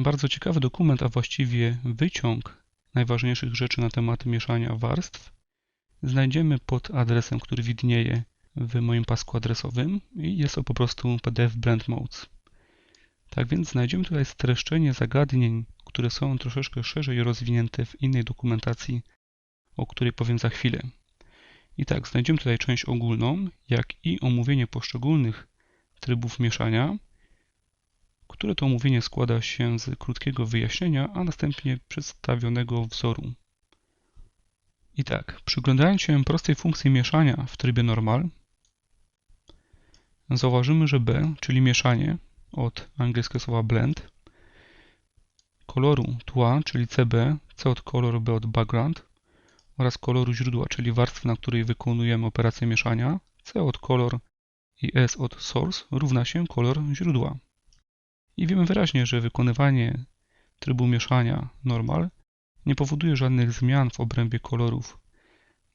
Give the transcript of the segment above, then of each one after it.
Bardzo ciekawy dokument, a właściwie wyciąg najważniejszych rzeczy na temat mieszania warstw znajdziemy pod adresem, który widnieje w moim pasku adresowym i jest to po prostu PDF Blend Modes. Tak więc znajdziemy tutaj streszczenie zagadnień, które są troszeczkę szerzej rozwinięte w innej dokumentacji, o której powiem za chwilę. I tak, znajdziemy tutaj część ogólną, jak i omówienie poszczególnych trybów mieszania, które to omówienie składa się z krótkiego wyjaśnienia, a następnie przedstawionego wzoru. I tak, przyglądając się prostej funkcji mieszania w trybie normal, zauważymy, że B, czyli mieszanie, od angielskiego słowa blend, koloru tła, czyli CB, C od kolor, B od background oraz koloru źródła, czyli warstwy, na której wykonujemy operację mieszania, C od kolor i S od source równa się kolor źródła. I wiemy wyraźnie, że wykonywanie trybu mieszania normal nie powoduje żadnych zmian w obrębie kolorów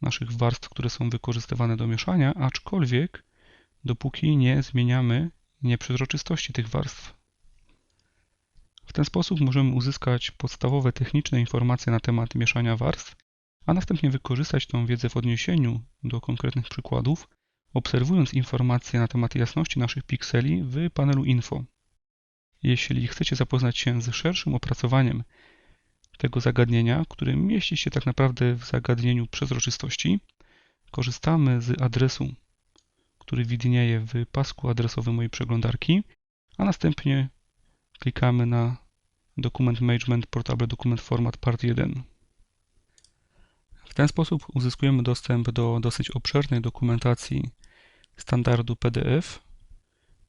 naszych warstw, które są wykorzystywane do mieszania, aczkolwiek dopóki nie zmieniamy nieprzezroczystości tych warstw. W ten sposób możemy uzyskać podstawowe techniczne informacje na temat mieszania warstw, a następnie wykorzystać tę wiedzę w odniesieniu do konkretnych przykładów, obserwując informacje na temat jasności naszych pikseli w panelu Info. Jeśli chcecie zapoznać się z szerszym opracowaniem tego zagadnienia, które mieści się tak naprawdę w zagadnieniu przezroczystości, korzystamy z adresu, który widnieje w pasku adresowym mojej przeglądarki, a następnie klikamy na dokument Management Portable Document Format Part 1. W ten sposób uzyskujemy dostęp do dosyć obszernej dokumentacji standardu PDF,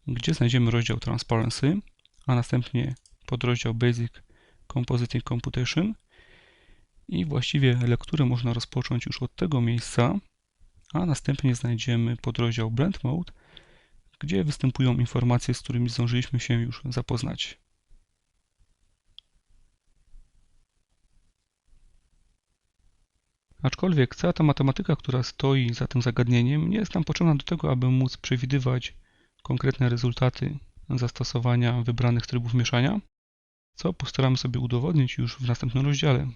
gdzie znajdziemy rozdział Transparency, a następnie podrozdział Basic Compositing Computation i właściwie lekturę można rozpocząć już od tego miejsca, a następnie znajdziemy podrozdział Blend Mode, gdzie występują informacje, z którymi zdążyliśmy się już zapoznać. Aczkolwiek cała ta matematyka, która stoi za tym zagadnieniem, nie jest nam potrzebna do tego, aby móc przewidywać konkretne rezultaty zastosowania wybranych trybów mieszania, co postaramy sobie udowodnić już w następnym rozdziale.